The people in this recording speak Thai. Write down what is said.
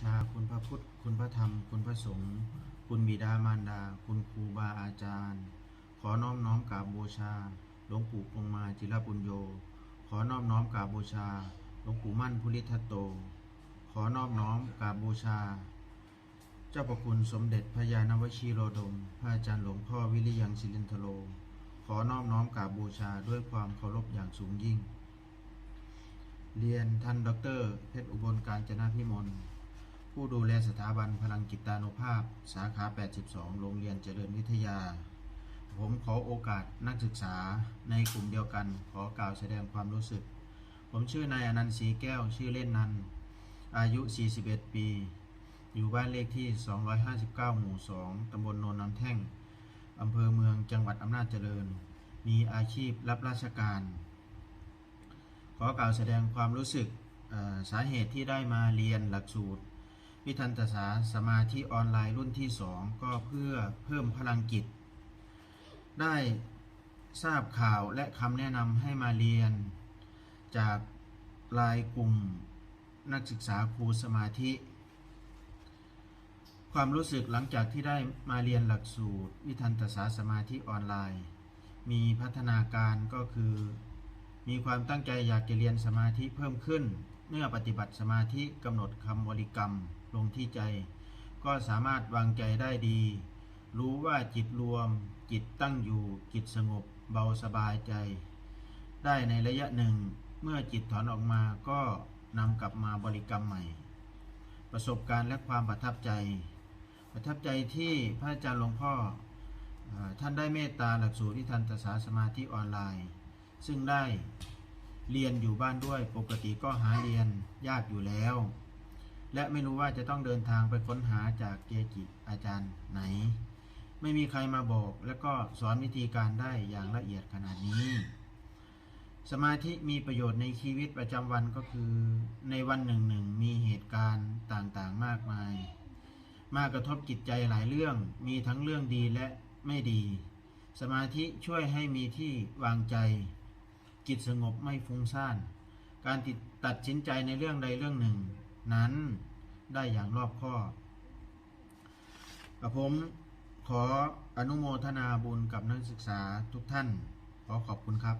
ชาคุณพระพุทธ คุณพระธรรม คุณพระสงฆ์ คุณบิดามารดา คุณครูบาอาจารย์ ขอน้อมน้อมกราบบูชา หลวงปู่คงมาจิรปุญโย ขอน้อมน้อมกราบบูชา หลวงปู่มั่นพุริทัตโต ขอน้อบน้อมกราบบูชา เจ้าประคุณสมเด็จพระยาณวชิโรดม พระอาจารย์หลวงพ่อวิริยังศิรินทโล ขอน้อบน้อมกราบบูชาด้วยความเคารพอย่างสูงยิ่งเรียนท่านดอกเตอรเพชรอุบลการจนาพิมล ผู้ดูแลสถาบันพลังจิตานุภาพ สาขา 82 โรงเรียนเจริญวิทยา ผมขอโอกาสนักศึกษาในกลุ่มเดียวกัน ขอกล่าวแสดงความรู้สึก ผมชื่อนายอนันต์ศรีแก้ว ชื่อเล่นนัน อายุ 41 ปี อยู่บ้านเลขที่ 259 หมู่ 2 ตำบลโนนน้ำแท่ง อำเภอเมือง จังหวัดอำนาจเจริญ มีอาชีพรับราชการ ขอกล่าวแสดงความรู้สึกสาเหตุที่ได้มาเรียนหลักสูตร วิทันตศาสมาธิออนไลน์รุ่นที่ 2 ก็เพื่อเพิ่มพลังจิตได้ทราบข่าวและคำแนะนำให้มาเรียน จากลายกลุ่มนักศึกษาครูสมาธิ ความรู้สึกหลังจากที่ได้มาเรียนหลักสูตร วิทันตศาสตร์สมาธิออนไลน์ มีพัฒนาการก็คือ มีความตั้งใจอยากจะเรียนสมาธิเพิ่มขึ้น เมื่อปฏิบัติสมาธิกำหนดคำบริกรรมลงที่ใจ ก็สามารถวางใจได้ดี รู้ว่าจิตรวม จิตตั้งอยู่จิตสงบเบาสบายใจ ได้ในระยะหนึ่ง เมื่อจิตถอนออกมาก็นำกลับมาบริกรรมใหม่ ประสบการณ์และความประทับใจ ประทับใจที่พระอาจารย์หลวงพ่ออท่านได้เมตตาหลักสูตรที่ทันตศน์สมาธิออนไลน์ ซึ่งได้ เรียนอยู่บ้านด้วย ปกติก็หาเรียนยากอยู่แล้ว และไม่รู้ว่าจะต้องเดินทางไปค้นหาจากเกจิอาจารย์ไหน ไม่มีใครมาบอก และก็สอนวิธีการได้อย่างละเอียดขนาดนี้ สมาธิมีประโยชน์ในชีวิตประจำวันก็คือ ในวันหนึ่งหนึ่งมีเหตุการณ์ต่างๆมากมาย มากระทบจิตใจหลายเรื่อง มีทั้งเรื่องดีและไม่ดี สมาธิช่วยให้มีที่วางใจ จิตสงบไม่ฟุ้งซ่าน การติดตัดสินใจในเรื่องใดเรื่องหนึ่ง นั้นได้อย่างรอบคอบกระผมขออนุโมทนาบุญกับนักศึกษาทุกท่าน ขอขอบคุณครับ